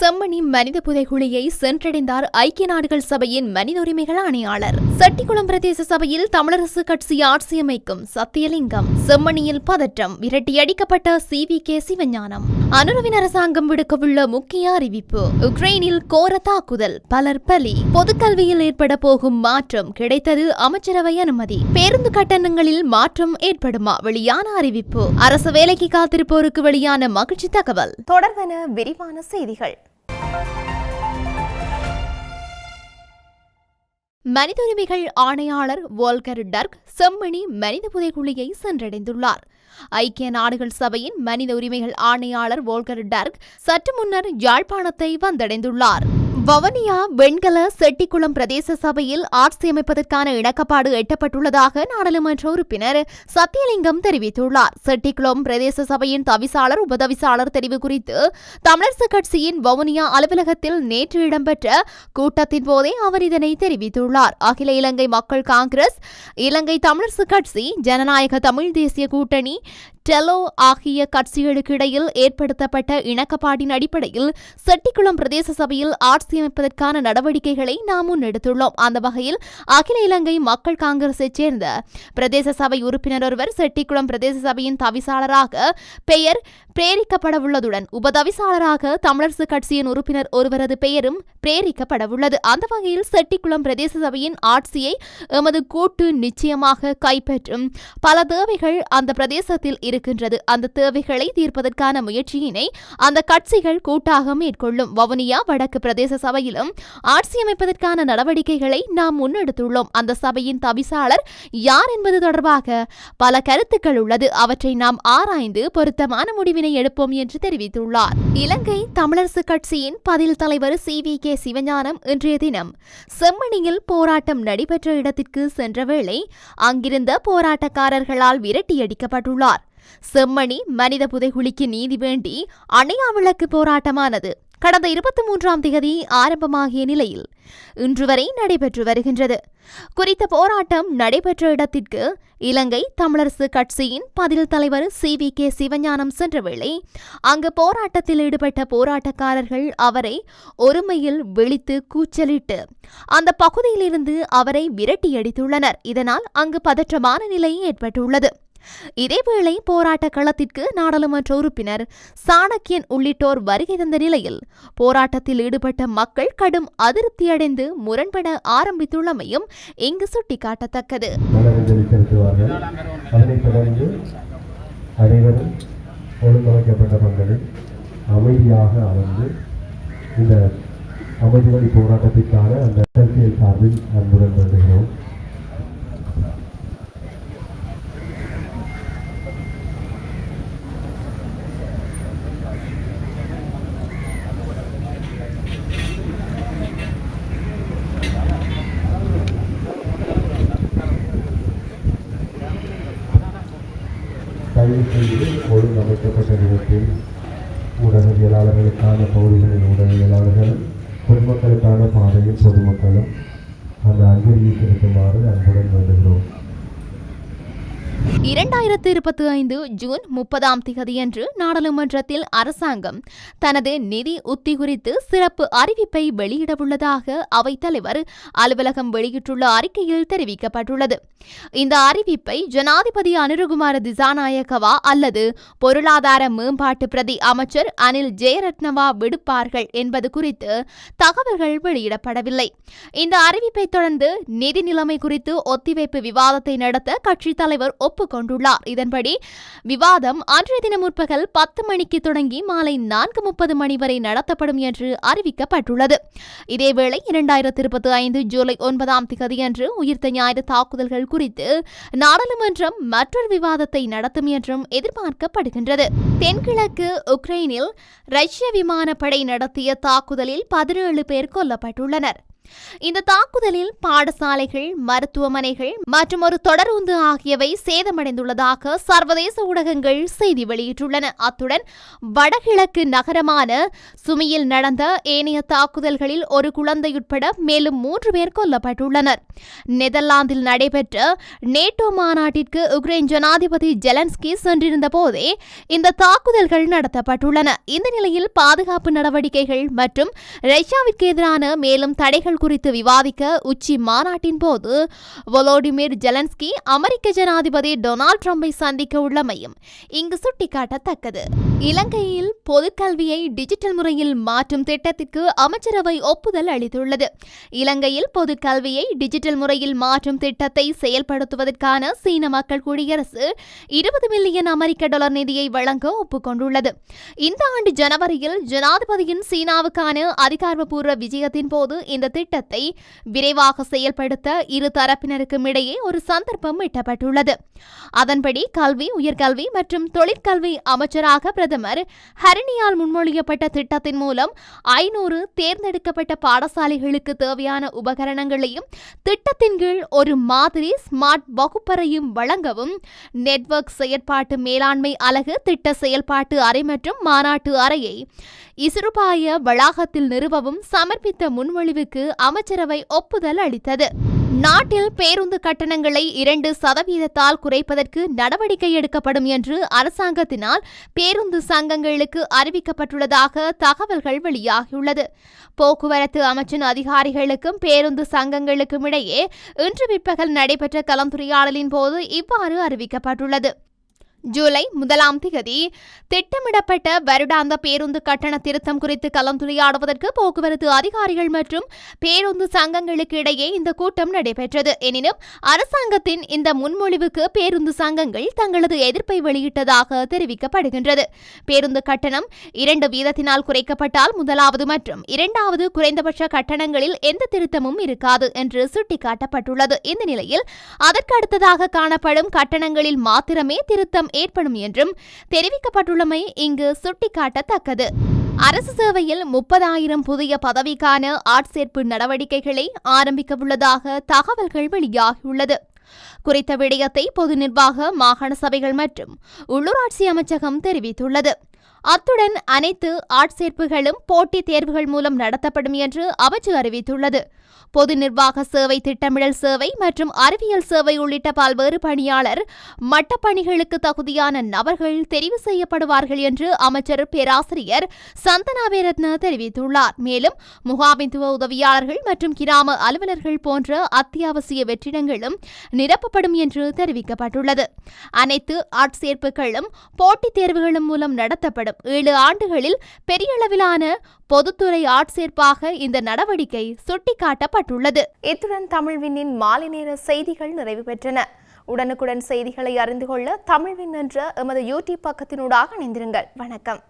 செம்மணி மனித புதைகுழியை சென்றடைந்தார் ஐக்கிய நாடுகள் சபையின் மனித உரிமைகள் ஆணையாளர். சட்டிக்குளம் பிரதேச சபையில் தமிழரசு கட்சி ஆட்சியமைக்கும் சத்தியலிங்கம். செம்மணியில் பதற்றம் விரட்டியடிக்கப்பட்ட சி. வி. கே. சிவஞானம். அனுரவின் அரசாங்கம் விடுக்கவுள்ள முக்கிய அறிவிப்பு உக்ரைனில் கோர தாக்குதல் பலர் பலி. பொதுக்கல்வியில் ஏற்பட போகும் மாற்றம் கிடைத்தது அமைச்சரவை அனுமதி. பேருந்து கட்டணங்களில் மாற்றம் ஏற்படுமா? வெளியான அறிவிப்பு. அரசு வேலைக்கு காத்திருப்போருக்கு வெளியான மகிழ்ச்சி தகவல். தொடர்வன விரிவான செய்திகள். மனித உரிமைகள் ஆணையாளர் வோல்கர் டர்க் செம்மணி மனித புதைகுழியை சென்றடைந்துள்ளார். ஐக்கிய நாடுகள் சபையின் மனித உரிமைகள் ஆணையாளர் வோல்கர் டர்க் சற்று முன்னர் யாழ்ப்பாணத்தை வந்தடைந்துள்ளார். வவனியா வெண்கல செட்டிக்குளம் பிரதேச சபையில் ஆட்சி அமைப்பதற்கான இணக்கப்பாடு எட்டப்பட்டுள்ளதாக நாடாளுமன்ற உறுப்பினர் சத்தியலிங்கம் தெரிவித்துள்ளார். செட்டிக்குளம் பிரதேச சபையின் தவிசாளர் உபதவிசாளர் தெரிவு குறித்து தமிழரசு கட்சியின் வவுனியா அலுவலகத்தில் நேற்று இடம்பெற்ற கூட்டத்தின் போதே அவர் இதனை தெரிவித்துள்ளார். அகில இலங்கை மக்கள் காங்கிரஸ் இலங்கை தமிழரசு கட்சி ஜனநாயக தமிழ் தேசிய கூட்டணி டெலோ ஆகிய கட்சிகளுக்கு இடையில் ஏற்படுத்தப்பட்ட இணக்கப்பாட்டின் அடிப்படையில் செட்டிக்குளம் பிரதேச சபையில் ஆட்சி மாற்றியமைப்பதற்கான நடவடிக்கைகளை நாம் முன்னெடுத்துள்ளோம் அந்த வகையில் அகில இலங்கை மக்கள் காங்கிரஸைச் சேர்ந்த பிரதேச சபை உறுப்பினர் ஒருவர் செட்டிக்குளம் பிரதேச சபையின் தவிசாளராக பெயர் பிரேரிக்கப்படவுள்ளதுடன் உபதவிசாளராக தமிழரசு கட்சியின் உறுப்பினர் ஒருவரது பெயரும் பிரேரிக்கப்படவுள்ளது. அந்த வகையில் செட்டிக்குளம் பிரதேச சபையின் ஆட்சியை எமது கூட்டு நிச்சயமாக கைப்பற்றும் பல தேவைகள் அந்த பிரதேசத்தில் இருக்கின்றது. அந்த தேவைகளை தீர்ப்பதற்கான முயற்சியினை அந்த கட்சிகள் கூட்டாக மேற்கொள்ளும். வவுனியா வடக்கு பிரதேச சபையிலும் ஆட்சி அமைப்பதற்கான நடவடிக்கைகளை நாம் முன்னெடுத்துள்ளோம். அந்த சபையின் தவிசாளர் யார் என்பது தொடர்பாக பல கருத்துக்கள் உள்ளது. அவற்றை நாம் ஆராய்ந்து பொருத்தமான முடிவினை எடுப்போம் என்று தெரிவித்துள்ளார். இலங்கை தமிழரசு கட்சியின் பதில் தலைவர் சி. வி. கே. சிவஞானம் இன்றைய தினம் செம்மணியில் போராட்டம் நடைபெற்ற இடத்திற்கு சென்ற வேளை அங்கிருந்த போராட்டக்காரர்களால் விரட்டியடிக்கப்பட்டுள்ளார் செம்மணி மனித புதைகுழிக்கு நீதி வேண்டி அணையா விளக்கு போராட்டமானது கடந்த இருபத்தி மூன்றாம் தேதி ஆரம்பமாகிய நிலையில் இன்று வரை நடைபெற்று வருகின்றது. குறித்த போராட்டம் நடைபெற்ற இடத்திற்கு இலங்கை தமிழரசு கட்சியின் பதில் தலைவர் சி. வி. கே. சிவஞானம் சென்ற வேளை அங்கு போராட்டத்தில் ஈடுபட்ட போராட்டக்காரர்கள் அவரை ஒருமையில் விழித்து கூச்சலிட்டு அந்த பகுதியிலிருந்து அவரை விரட்டியடித்துள்ளனர். இதனால் அங்கு பதற்றமான நிலை ஏற்பட்டுள்ளது. இதேவேளை போராட்ட களத்திற்கு நாடாளுமன்ற உறுப்பினர் சாணக்கியன் உள்ளிட்டோர் வருகை தந்த நிலையில் போராட்டத்தில் ஈடுபட்ட மக்கள் கடும் அதிருப்தியடைந்து முரண்பட ஆரம்பித்துள்ளமையும் இங்கு சுட்டிக்காட்டத்தக்கது. அனைவரும் ஒழுங்கமைக்கப்பட்ட பங்களில் அமைதியாக அமர்ந்து இந்த அமைதி வழி போராட்டத்திற்கான அந்த அரசியல் சார்பில் அன்புடன் வருகிறோம் தயவு செய்து ஒழுங்கமைக்கப்பட்ட விதத்தில் ஊடகவியலாளர்களுக்கான பகுதிகளின் ஊடகவியலாளர்களும் பொதுமக்களுக்கான பாதையில் பொதுமக்களும் அந்த அஞ்சலியை செலுத்துமாறு அன்புடன் வேண்டுகிறோம். இரண்டாயிரத்து இருபத்தி ஐந்து ஜூன் முப்பதாம் தேதியன்று நாடாளுமன்றத்தில் அரசாங்கம் தனது நிதி உத்தி குறித்து சிறப்பு அறிவிப்பை வெளியிடவுள்ளதாக அவைத்தலைவர் அலுவலகம் வெளியிட்டுள்ள அறிக்கையில் தெரிவிக்கப்பட்டுள்ளது. இந்த அறிவிப்பை ஜனாதிபதி அனுருகுமார திசாநாயக்கவா அல்லது பொருளாதார மேம்பாட்டு பிரதி அமைச்சர் அனில் ஜெயரத்னவா விடுப்பார்கள் என்பது குறித்து தகவல்கள் வெளியிடப்படவில்லை. இந்த அறிவிப்பை தொடர்ந்து நிதி நிலைமை குறித்து ஒத்திவைப்பு விவாதத்தை நடத்த கட்சித் தலைவர் ஒப்புக்கொண்டுள்ளார். இதன்படி விவாதம் அன்றைய தினம் முற்பகல் பத்து மணிக்கு தொடங்கி மாலை நான்கு முப்பது மணி வரை நடத்தப்படும் என்று அறிவிக்கப்பட்டுள்ளது. இதேவேளை இரண்டாயிரத்தி இருபத்தி ஐந்து ஜூலை ஒன்பதாம் தேதியன்று உயிர்த்த ஞாயிறு தாக்குதல்கள் குறித்து நாடாளுமன்றம் மற்றொரு விவாதத்தை நடத்தும் என்றும் எதிர்பார்க்கப்படுகின்றது. தென்கிழக்கு உக்ரைனில் ரஷ்ய விமானப்படை நடத்திய தாக்குதலில் பதினேழு பேர் கொல்லப்பட்டுள்ளனர். இந்த தாக்குதலில் பாடசாலைகள் மருத்துவமனைகள் மற்றும் ஒரு தொடருந்து ஆகியவை சேதமடைந்துள்ளதாக சர்வதேச ஊடகங்கள் செய்தி வெளியிட்டுள்ளன. அத்துடன் வடகிழக்கு நகரமான சுமியில் நடந்த ஏனைய தாக்குதல்களில் ஒரு குழந்தையுட்பட மேலும் மூன்று பேர் கொல்லப்பட்டுள்ளனர். நெதர்லாந்தில் நடைபெற்ற நேட்டோ மாநாட்டிற்கு உக்ரைன் ஜனாதிபதி ஜெலன்ஸ்கி சென்றிருந்த போதே இந்த தாக்குதல்கள் நடத்தப்பட்டுள்ளன. இந்த நிலையில் பாதுகாப்பு நடவடிக்கைகள் மற்றும் ரஷ்யாவிற்கு எதிரான மேலும் தடைகள் விவகாரங்கள் குறித்து விவாதிக்க உச்சி மாநாட்டின் போது வொலோடிமிர் ஜெலன்ஸ்கி அமெரிக்க ஜனாதிபதி டொனால்ட் ட்ரம்பை சந்திக்க உள்ளமையும் இங்கு சுட்டிக்காட்டத்தக்கது. இலங்கையில் பொதுக்கல்வியை டிஜிட்டல் முறையில் மாற்றும் திட்டத்திற்கு அமைச்சரவை ஒப்புதல் அளித்துள்ளது. இலங்கையில் பொதுக்கல்வியை டிஜிட்டல் முறையில் மாற்றும் திட்டத்தை செயல்படுத்துவதற்கான சீன மக்கள் குடியரசு இருபது மில்லியன் அமெரிக்க டாலர் நிதியை வழங்க ஒப்புக்கொண்டுள்ளது. இந்த ஆண்டு ஜனவரியில் ஜனாதிபதியின் சீனாவுக்கான அதிகாரப்பூர்வ விஜயத்தின் போது இந்த திட்டத்தை விரைவாக செயல்படுத்த இரு தரப்பினருக்கும் இடையே ஒரு சந்தர்ப்பம் எட்டப்பட்டுள்ளது. அதன்படி கல்வி உயர்கல்வி மற்றும் தொழிற்கல்வி அமைச்சராக பிரதமர் ஹரிணியால் முன்மொழியப்பட்ட திட்டத்தின் மூலம் ஐநூறு தேர்ந்தெடுக்கப்பட்ட பாடசாலைகளுக்கு தேவையான உபகரணங்களையும் திட்டத்தின் கீழ் ஒரு மாதிரி ஸ்மார்ட் வகுப்பறையும் வழங்கவும் நெட்வொர்க் செயற்பாட்டு மேலாண்மை அலகு திட்ட செயல்பாட்டு அறை மற்றும் மாநாட்டு அறையை இசுருபாய வளாகத்தில் நிறுவவும் சமர்ப்பித்த முன்மொழிவுக்கு அமைச்சரவை ஒப்புதல் அளித்தது. நாட்டில் பேருந்து கட்டணங்களை இரண்டு சதவீதத்தால் குறைப்பதற்கு நடவடிக்கை எடுக்கப்படும் என்று அரசாங்கத்தினால் பேருந்து சங்கங்களுக்கு அறிவிக்கப்பட்டுள்ளதாக தகவல்கள் வெளியாகியுள்ளது. போக்குவரத்து அமைச்சின் அதிகாரிகளுக்கும் பேருந்து சங்கங்களுக்கும் இடையே இன்று பிற்பகல் நடைபெற்ற கலந்துரையாடலின் போது இவ்வாறு அறிவிக்கப்பட்டுள்ளது. ஜூலை முதலாம் திகதி திட்டமிடப்பட்ட வருடாந்த பேருந்து கட்டண திருத்தம் குறித்து கலந்துரையாடுவதற்கு போக்குவரத்து அதிகாரிகள் மற்றும் பேருந்து சங்கங்களுக்கு இடையே இந்த கூட்டம் நடைபெற்றது. எனினும் அரசாங்கத்தின் இந்த முன்மொழிவுக்கு பேருந்து சங்கங்கள் தங்களது எதிர்ப்பை வெளியிட்டதாக தெரிவிக்கப்படுகின்றது. பேருந்து கட்டணம் இரண்டு வீதத்தினால் குறைக்கப்பட்டால் முதலாவது மற்றும் இரண்டாவது குறைந்தபட்ச கட்டணங்களில் எந்த திருத்தமும் இருக்காது என்று சுட்டிக்காட்டப்பட்டுள்ளது. இந்த நிலையில் அதற்கடுத்ததாக காணப்படும் கட்டணங்களில் மாத்திரமே திருத்தம் ஏற்படும் என்றும் தெரிவிக்கப்பட்டுள்ளமை இங்கு சுட்டிக்காட்டத்தக்கது. அரசு சேவையில் முப்பதாயிரம் புதிய பதவிக்கான ஆட்சேர்ப்பு நடவடிக்கைகளை ஆரம்பிக்கவுள்ளதாக தகவல்கள் வெளியாகியுள்ளது. குறித்த விடயத்தை பொது நிர்வாக மாகாண சபைகள் மற்றும் உள்ளூராட்சி அமைச்சகம் தெரிவித்துள்ளது. அத்துடன் அனைத்து ஆட்சேர்ப்புகளும் போட்டித் தேர்வுகள் மூலம் நடத்தப்படும் என்று அமைச்சு அறிவித்துள்ளது. பொது நிர்வாக சேவை திட்டமிடல் சேவை மற்றும் அறிவியல் சேவை உள்ளிட்ட பல்வேறு பணியாளர் மட்டப்பணிகளுக்கு தகுதியான நபர்கள் தெரிவு செய்யப்படுவார்கள் என்று அமைச்சர் பேராசிரியர் சந்தனாவேரத்ன தெரிவித்துள்ளார். மேலும் முகாமித்துவ உதவியாளர்கள் மற்றும் கிராம அலுவலர்கள் போன்ற அத்தியாவசிய வெற்றிடங்களும் நிரப்பப்படும் என்று தெரிவிக்கப்பட்டுள்ளது. அனைத்து ஆட்சேர்ப்புகளும் போட்டித் தேர்வுகளும் மூலம் நடத்தப்படும். ஏழு ஆண்டுகளில் பெரிய அளவிலான பொதுத்துறை ஆட்சேர்ப்பாக இந்த நடவடிக்கை சுட்டிக்காட்டப்பட்டுள்ளது. இத்துடன் தமிழ்வினின் மாலை நேர செய்திகள் நிறைவு பெற்றன. உடனுக்குடன் செய்திகளை அறிந்து கொள்ள தமிழ்வின் என்ற எமது யூடியூப் பக்கத்தினூடாக இணைந்திருங்கள். வணக்கம்.